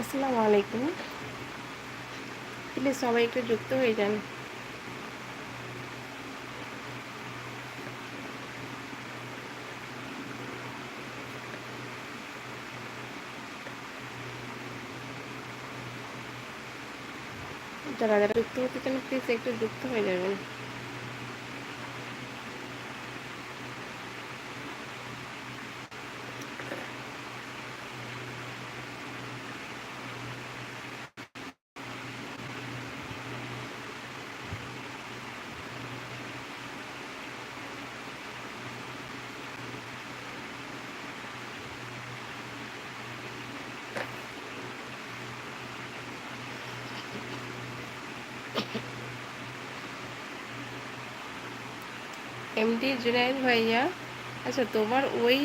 আসসালামু আলাইকুম। প্লিজ সবাই একটু যুক্ত হয়ে যান। যারা যারা যুক্ত হতে চান প্লিজ একটু যুক্ত হয়ে যাবেন। এমডি জুনাইদ ভাইয়া আচ্ছা তোমার ওই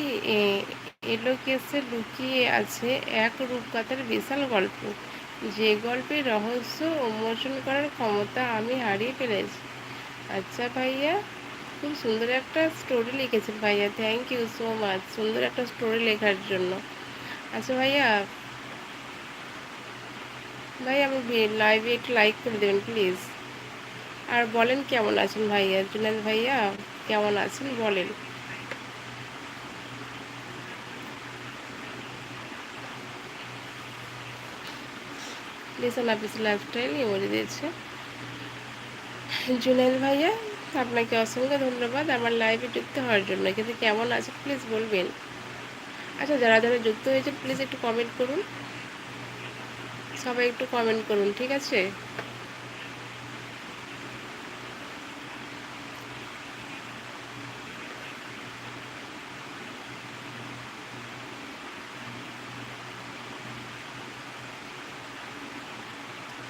এলো কেসে লুকিয়ে আছে এক রূপকথার বিশাল গল্প। যে গল্পের রহস্য উন্মোচন করার ক্ষমতা আমি হারিয়ে ফেলেছি। আচ্ছা ভাইয়া, খুব সুন্দর একটা স্টোরি লিখেছেন ভাইয়া। থ্যাংক ইউ সো মাচ সুন্দর একটা স্টোরি লেখার জন্য। আচ্ছা ভাইয়া ভাই আমি লাইভে একটু লাইক করে দেবেন প্লিজ আর বলেন কেমন আছেন ভাইয়া, জুনাইদ ভাইয়া? কেমন আছেন বলেন। আপিস লাইফস্টাইল ইমোজি দিয়েছে। জুনাইদ ভাইয়া, আপনাকে অসংখ্য ধন্যবাদ। আমার লাইভে যুক্ত হওয়ার জন্য। কিন্তু কেমন আছে প্লিজ বলবেন। আচ্ছা যারা যারা যুক্ত হয়েছে, প্লিজ একটু কমেন্ট করুন। সবাই একটু কমেন্ট করুন, ঠিক আছে?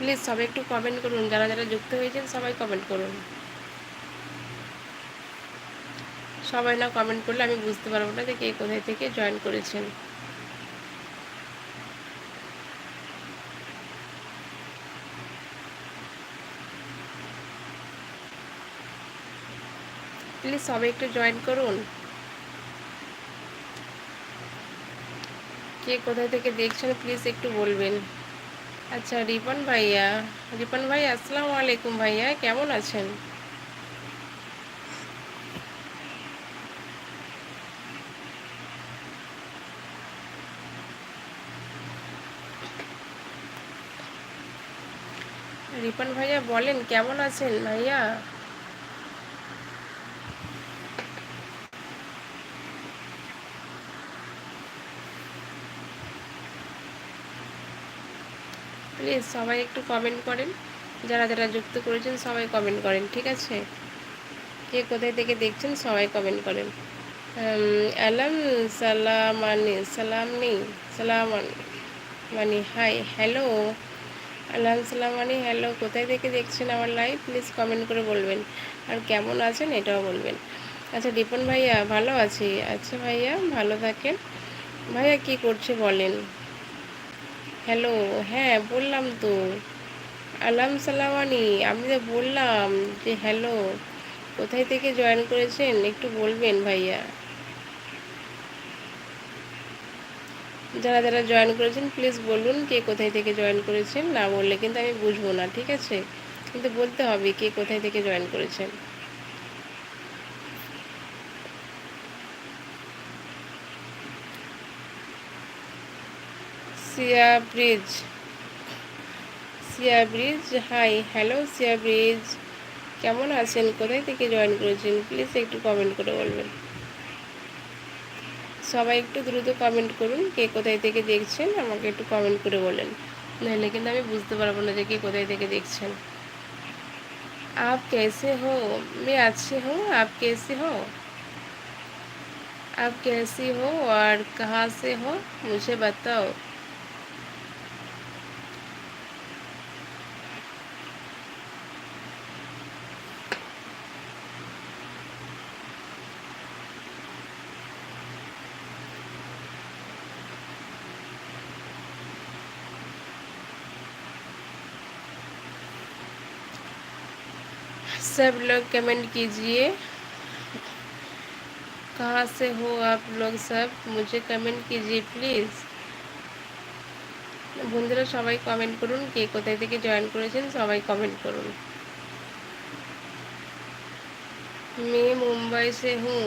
প্লিজ সবাই একটু কমেন্ট করুন। যারা যারা যুক্ত হয়েছেন, সবাই কমেন্ট করুন। সবাই না কমেন্ট করলে আমি বুঝতে পারব না যে কে কোথায় থেকে জয়েন করেছেন। প্লিজ সবাই একটু জয়েন করুন। কে কোথায় থেকে দেখছেন প্লিজ একটু বলবেন। আচ্ছা রিপন ভাইয়া। রিপন ভাই, আসসালামু আলাইকুম ভাইয়া। কেমন আছেন? রিপন ভাইয়া, বলেন, কেমন আছেন ভাইয়া? প্লিজ সবাই একটু কমেন্ট করেন। যারা যারা যুক্ত করেছেন সবাই কমেন্ট করেন, ঠিক আছে? কে কোথায় থেকে দেখছেন সবাই কমেন্ট করেন। আলাম সালামানি, সালামনি সালাম মানে হাই হ্যালো আল্লাহ সালামানি হ্যালো কোথায় থেকে দেখছেন আমার লাইভ প্লিজ কমেন্ট করে বলবেন। আর কেমন আছেন এটাও বলবেন। আচ্ছা দীপন ভাইয়া, ভালো আছি? আচ্ছা ভাইয়া, ভালো থাকেন। ভাইয়া কি করছে বলেন? হ্যালো হ্যাঁ বললাম তো। আলাম সালামানি, আমি তো বললাম যে হ্যালো কোথায় থেকে জয়েন করেছেন? একটু বলবেন ভাইয়া। যারা যারা জয়েন করেছেন প্লিজ বলুন কে কোথায় থেকে জয়েন করেছেন। না বললে কিন্তু আমি বুঝব না, ঠিক আছে? কিন্তু বলতে হবে কে কোথায় থেকে জয়েন করেছেন। সিয়া ব্রিজ সিয়া ব্রিজ হাই হ্যালো সিয়া ব্রিজ কেমন আছেন কোথায় থেকে জয়েন করেছেন প্লিজ একটু কমেন্ট করে বলবেন সবাই একটু দ্রুত কমেন্ট করুন কে কোথায় থেকে দেখছেন আমাকে একটু কমেন্ট করে বলেন নাহলে কিন্তু আমি বুঝতে পারবো না যে কে কোথায় থেকে দেখছেন आप कैसे हो मैं अच्छी हूँ आप कैसे हो आप कैसी हो और कहाँ से हो मुझे बताओ सब लोग कमेंट कीजिए कहाँ से हो आप लोग सब मुझे कमेंट कीजिए प्लीज़ বন্ধুরা সবাই কমেন্ট করুন কে কোথায় থেকে জয়েন করেছেন সবাই কমেন্ট করুন मैं मुंबई से हूँ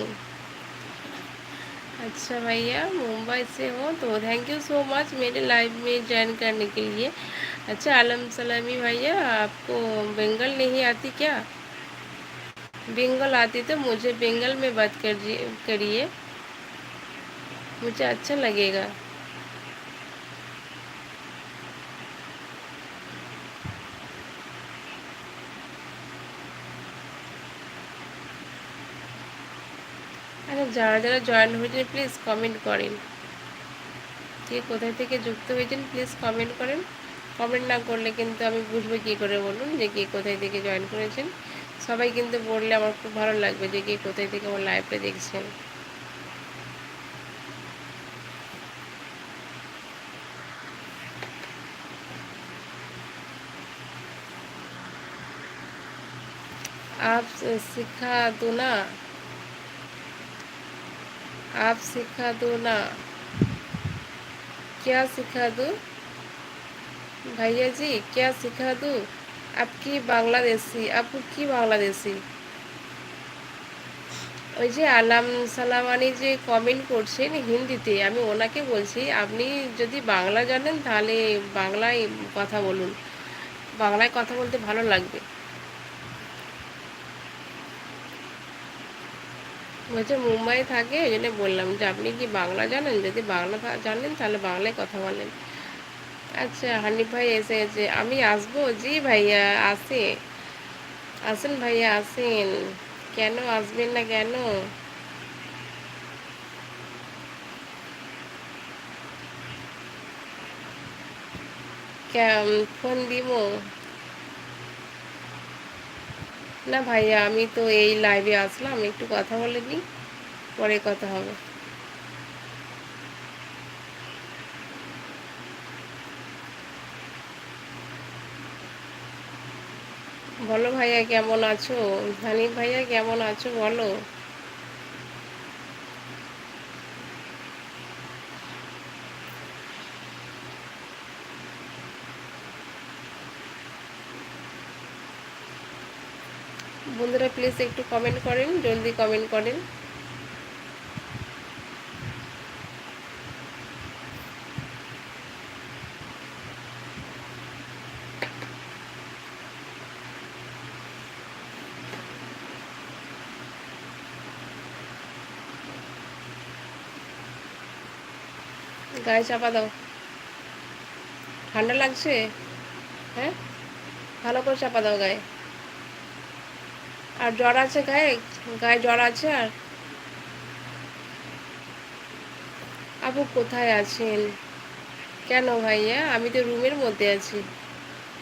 अच्छा भैया मुंबई से हो तो थैंक यू सो मच मेरे लाइव में ज्वाइन करने के लिए अच्छा आलम सलामी भैया आपको बंगाल नहीं आती क्या बंगाल आती तो मुझे बंगाल में बात कर करिए मुझे अच्छा लगेगा আচ্ছা যারা যারা জয়েন হয়েছেন প্লিজ কমেন্ট করেন কে কোথায় থেকে যুক্ত হয়েছেন প্লিজ কমেন্ট করেন কমেন্ট না করলে কিন্তু আমি বুঝবো কী করে বলুন যে কে কোথায় থেকে জয়েন করেছেন সবাই কিন্তু বললে আমার খুব ভালো লাগবে যে কে কোথায় থেকে আমার লাইভটা দেখছেন आप सिखा दो ना आप सिखा दो ना क्या सिखा दो भैया जी क्या सिखा दूँ আপ বাংলাদেশি? আপু কি বাংলাদেশি? ওই যে আলাম সালামানি যে কমেন্ট করছেন হিন্দিতে, আমি ওনাকে বলছি, আপনি যদি বাংলা জানেন তাহলে বাংলায় কথা বলুন। বাংলায় কথা বলতে ভালো লাগবে। বলছে মুম্বাই থাকে? ওই জন্য বললাম যে, আপনি কি বাংলা জানেন? যদি বাংলা জানেন তাহলে বাংলায় কথা বলেন। আচ্ছা হানিফ ভাই এসে গেছে আমি আসব? জি ভাইয়া, আসে। আসেন ভাইয়া, আসেন। কেন আসবেন না কেন? ফোন দিব না ভাইয়া, আমি তো এই লাইভে আসলাম, একটু কথা বলে নিই, পরে কথা হবে। বলো ভাইয়া, কেমন আছো? ধানি ভাইয়া, কেমন আছো বলো? বন্ধুরা প্লিজ একটু কমেন্ট করেন, জলদি কমেন্ট করেন। গায়ে চাপা দাও। ঠান্ডা লাগছে? হ্যাঁ? ভালো করে চাপা দাও গায়ে। আর জ্বর আছে গায়ে? গায়ে জ্বর আছে আর? আপু কোথায় আছেন? কেন ভাইয়া? আমি তো রুমের মধ্যে আছি।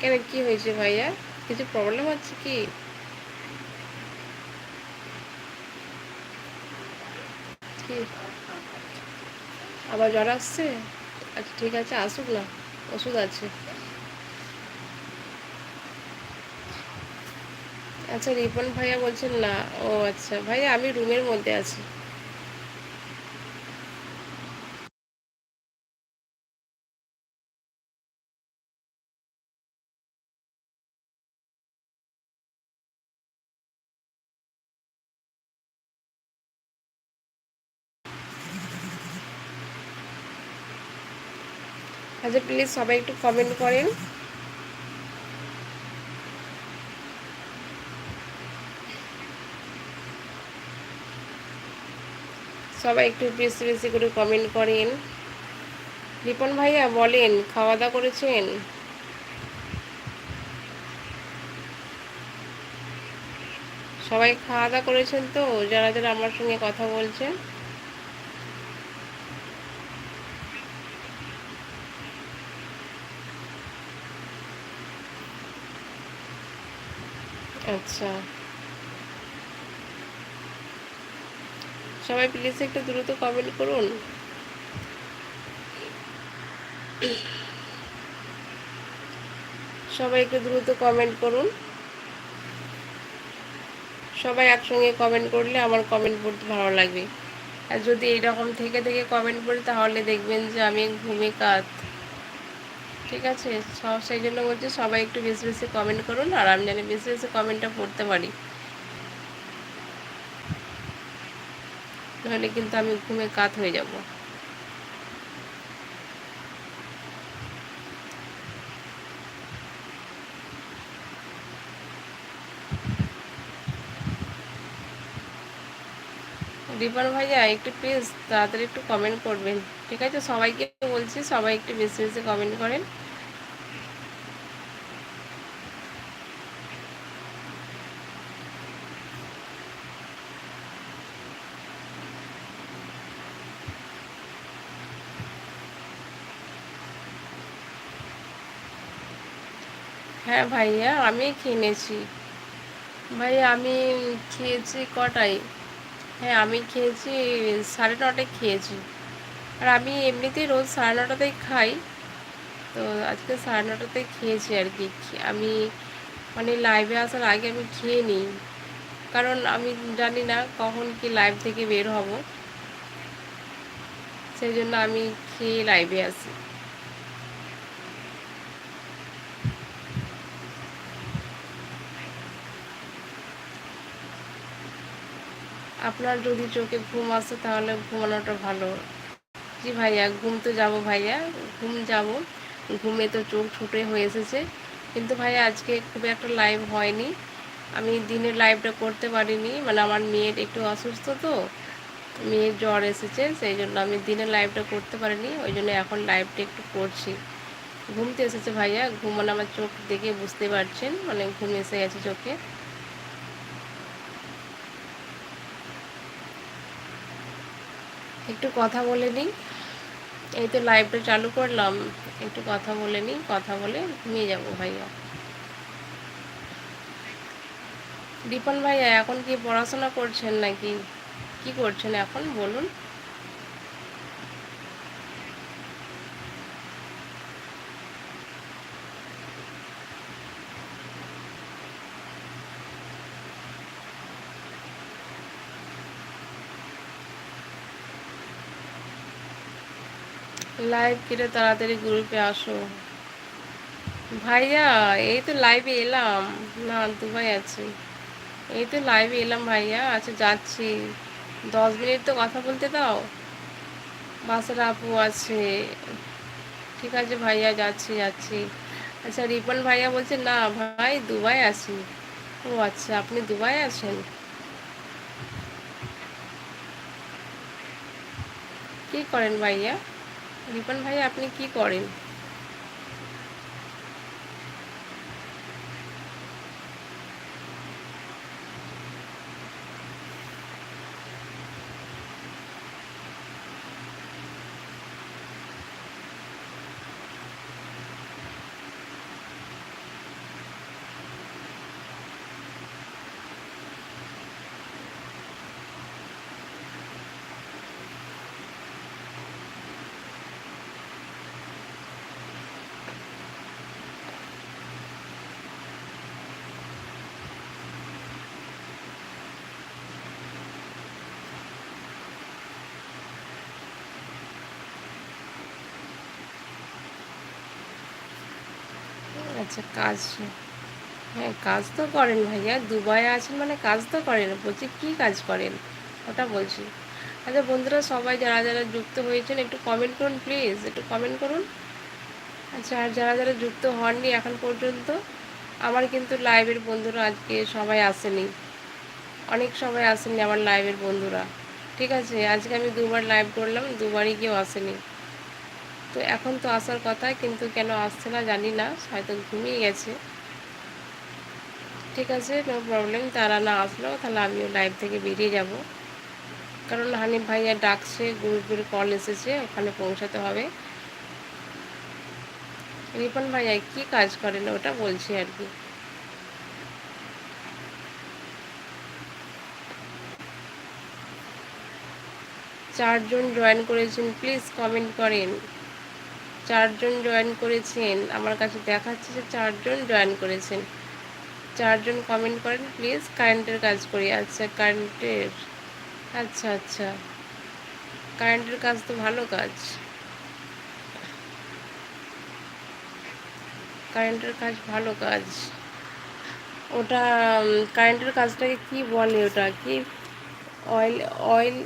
কেন, কি হয়েছে ভাইয়া? কিছু প্রবলেম আছে কি? আবার জ্বর আসছে? আচ্ছা ঠিক আছে, আসুক না, ওষুধ আছে। আচ্ছা রিপন ভাইয়া বলছেন না, ও আচ্ছা ভাইয়া আমি রুমের মধ্যে আছি। আচ্ছা প্লিজ সবাই একটু কমেন্ট করেন। সবাই একটু বেশি বেশি করে কমেন্ট করেন। রিপন ভাইয়া বলেন খাওয়া দাওয়া করেছেন? সবাই খাওয়া দাওয়া করেছেন তো? যারা যারা আমার সঙ্গে কথা বলছেন। আচ্ছা। সবাই প্লিজ একটু দ্রুত কমেন্ট করুন। সবাই একটু দ্রুত কমেন্ট করুন। সবাই একসঙ্গে কমেন্ট করলে আমার কমেন্ট পড়তে ভালো লাগবে। আর যদি এইরকম থেকে থেকে কমেন্ট করি তাহলে দেখবেন যে আমি ঘুমে কাত ঠিক আছে? সব সেই জন্য বলছি সবাই একটু বেশি বেশি কমেন্ট করুন আর আমি জানি বেশি বেশি কমেন্টটা পড়তে পারি। নাহলে কিন্তু আমি ঘুমে কাত হয়ে যাব। দীপন ভাইয়া, একটু প্লিজ তাড়াতাড়ি একটু কমেন্ট করবেন। ঠিক আছে? সবাইকে বলছি সবাই একটু বেশি বেশি কমেন্ট করেন। হ্যাঁ ভাইয়া, আমি কিনেছি। ভাইয়া আমি খেয়েছি কটায়? হ্যাঁ আমি খেয়েছি সাড়ে নটায় খেয়েছি। আর আমি এমনিতেই রোজ সাড়ে নটাতেই খাই। তো আজকে সাড়ে নটাতেই খেয়েছি আর কি। আমি মানে লাইভে আসার আগে আমি খেয়ে নিই। কারণ আমি জানি না কখন কি লাইভ থেকে বের হব। সেই জন্য আমি খেয়ে লাইভে আসি। আপনার যদি চোখে ঘুম আসে তাহলে ঘুমানোটা ভালো। জি ভাইয়া ঘুম তো যাব ভাইয়া, ঘুম যাব। ঘুমে তো চোখ ছুটে হয়ে এসেছে। কিন্তু ভাইয়া, আজকে খুব একটা লাইভ হয়নি। আমি দিনের লাইভটা করতে পারিনি। মানে আমার মেয়ের একটু অসুস্থ তো, মেয়ের জ্বর এসেছে, সেই জন্য আমি দিনের লাইভটা করতে পারিনি। ওই জন্য এখন লাইভটা একটু করছি। ঘুমতে এসেছে ভাইয়া। ঘুমানো আমার চোখ দেখে বুঝতে পারছেন। মানে ঘুম এসে গেছে চোখে। একটু কথা বলে নিই। এই তো লাইভটা চালু করলাম। একটু কথা বলে নিই, কথা বলে নিয়ে যাব ভাইয়া। দীপন ভাইয়া, এখন কি পড়াশোনা করছেন নাকি? কি করছেন এখন? বলুন। লাইভ কেটে তাড়াতাড়ি গ্রুপে আসো। ভাইয়া, এই তো লাইভে এলাম। না, দুবাই আছি। এই তো লাইভে এলাম ভাইয়া আচ্ছা যাচ্ছি। দশ মিনিট তো কথা বলতে দাও। বাসার আপু আছে। ঠিক আছে ভাইয়া, যাচ্ছি যাচ্ছি। আচ্ছা রিপন ভাইয়া বলছে, না ভাই, দুবাই আছি। ও আচ্ছা আপনি দুবাই আছেন? কি করেন ভাইয়া? রিপন ভাই আপনি কি করেন? আচ্ছা কাজ হ্যাঁ কাজ তো করেন ভাইয়া দুবাই আছেন মানে কাজ তো করেন। বলছি, কি কাজ করেন? ওটা বলছি। আচ্ছা বন্ধুরা, সবাই যারা যারা যুক্ত হয়েছেন, একটু কমেন্ট করুন প্লিজ একটু কমেন্ট করুন। আচ্ছা আর যারা যারা যুক্ত হননি এখন পর্যন্ত, আমার কিন্তু লাইভের বন্ধুরা আজকে সবাই আসেনি। অনেক সবাই আসেনি আমার লাইভের বন্ধুরা। ঠিক আছে, আজকে আমি দুবার লাইভ করলাম, দুবারই কেউ আসেনি। তো এখন তো আসার কথা, কিন্তু কেন আসছে না জানি না, হয়তো ঘুমিয়ে গেছে। ঠিক আছে নো প্রবলেম তারা না আসলেও তাহলে আমিও লাইভ থেকে বেরিয়ে যাব। কারণ হানিফ ভাইয়া ডাকছে গ্রুপের কল এসেছে, ওখানে পৌঁছাতে হবে। রিপন ভাইয়া কি কাজ করেন ওটা বলছি আর কি। চারজন জয়েন করেছেন প্লিজ কমেন্ট করেন। চারজন জয়েন করেছেন। আমার কাছে দেখাচ্ছে যে চারজন জয়েন করেছেন। চারজন কমেন্ট করেন প্লিজ কারেন্টের কাজ করি। আচ্ছা কারেন্টের আচ্ছা আচ্ছা। কারেন্টের কাজ তো ভালো কাজ। কারেন্টের কাজ ভালো কাজ। ওটা কারেন্টের কাজটাকে কি বলে ওটা? কি অয়েল অয়েল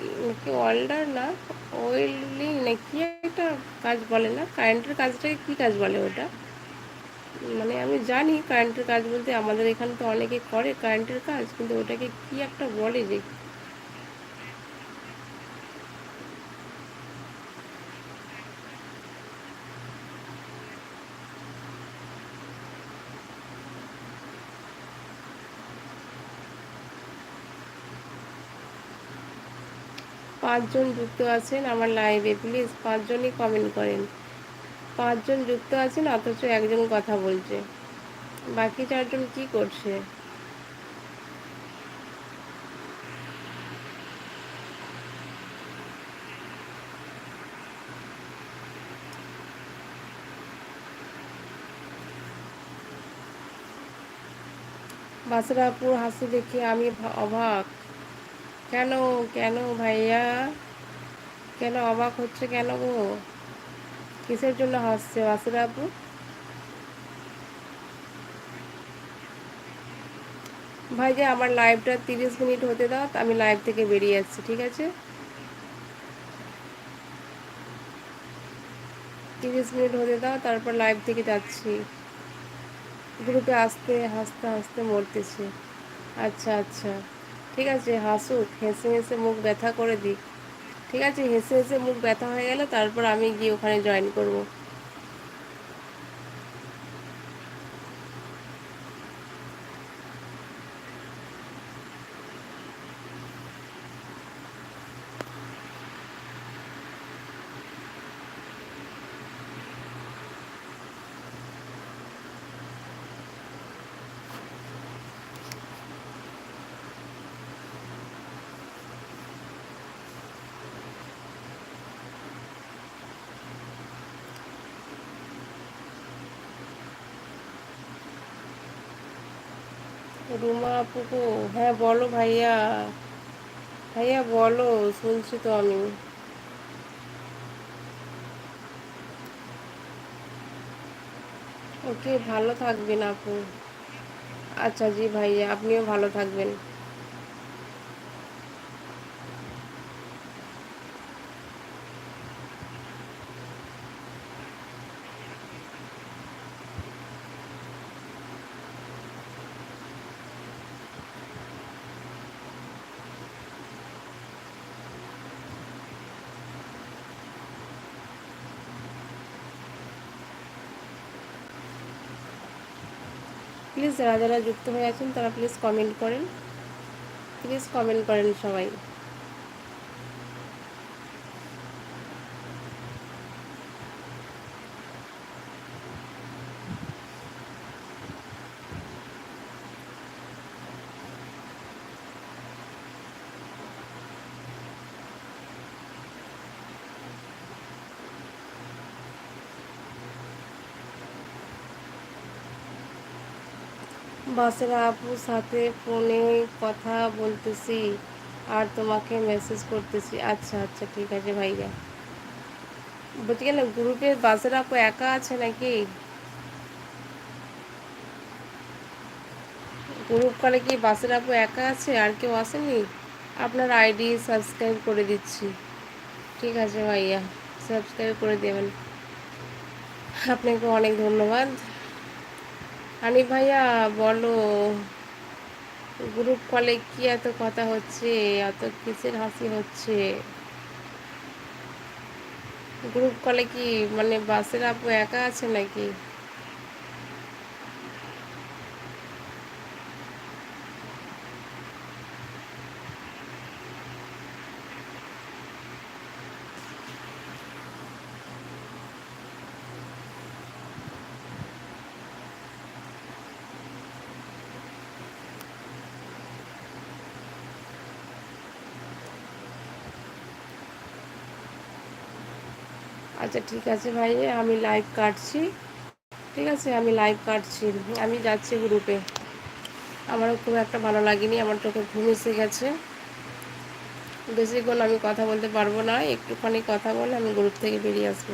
কি অয়েলডার না? অয়েলিং না কি একটা কাজ বলে না? কারেন্টের কাজটাকে কি কাজ বলে ওটা? মানে আমি জানি কারেন্টের কাজ বলতে আমাদের এখানে তো অনেকে করে কারেন্টের কাজ, কিন্তু ওটাকে কি একটা বলে যে পাঁচজন যুক্ত আছেন আমার লাইভে প্লিজ পাঁচজনই কমেন্ট করেন। পাঁচজন যুক্ত আছেন, অথচ একজন কথা বলছে। বাকি চারজন কি করছে? বাসরাপুর হাসি দেখে আমি অবাক। কেন কেন ভাইয়া? কেন অবাক হচ্ছে কেন গো? কিসের জন্য হাসছে বাসরা আপু? ভাই যে আমার লাইভটা তিরিশ মিনিট হতে দাও আমি লাইভ থেকে বেরিয়ে যাচ্ছি ঠিক আছে? তিরিশ মিনিট হতে দাও, তারপর লাইভ থেকে যাচ্ছি। গ্রুপে আসতে, হাসতে হাসতে মরতেছে। আচ্ছা আচ্ছা। ঠিক আছে হাসুক হেসে হেসে মুখ ব্যথা করে দিক ঠিক আছে, হেসে হেসে মুখ ব্যথা হয়ে গেলে তারপর আমি গিয়ে ওখানে জয়েন করব। রুমা আপুকো হ্যাঁ বলো ভাইয়া। ভাইয়া, বলো, শুনছি তো আমি। ওকে, ভালো থাকবেন আপু। আচ্ছা জি ভাইয়া, আপনিও ভালো থাকবেন। প্লিজ যারা যারা যুক্ত হয়ে আছেন তারা প্লিজ কমেন্ট করেন। প্লিজ কমেন্ট করেন সবাই। বাসের আপুর সাথে ফোনে কথা বলতেছি আর তোমাকে মেসেজ করতেছি। আচ্ছা আচ্ছা ঠিক আছে ভাইয়া। বলছি কেন গ্রুপে বাসের আপু একা আছে নাকি? গ্রুপ কলে কি বাসের আপু একা আছে আর কেউ আসেনি? আপনার আইডি সাবস্ক্রাইব করে দিচ্ছি। ঠিক আছে ভাইয়া, সাবস্ক্রাইব করে দেবেন। আপনাকে অনেক ধন্যবাদ। হানি ভাইয়া, বলো। গ্রুপ কলে কি এত কথা হচ্ছে? এত কিসের হাসি হচ্ছে? গ্রুপ কলে কি মানে বাসের আপু একা আছে নাকি? আচ্ছা ঠিক আছে ভাই, আমি লাইভ কাটছি। ঠিক আছে, আমি লাইভ কাটছি। আমি যাচ্ছি গ্রুপে আমারও খুব একটা ভালো লাগেনি, আমার চোখে ঘুম এসে গেছে। বেশিক্ষণ আমি কথা বলতে পারব না, একটুখানি কথা বলে আমি গ্রুপ থেকে বেরিয়ে আসব।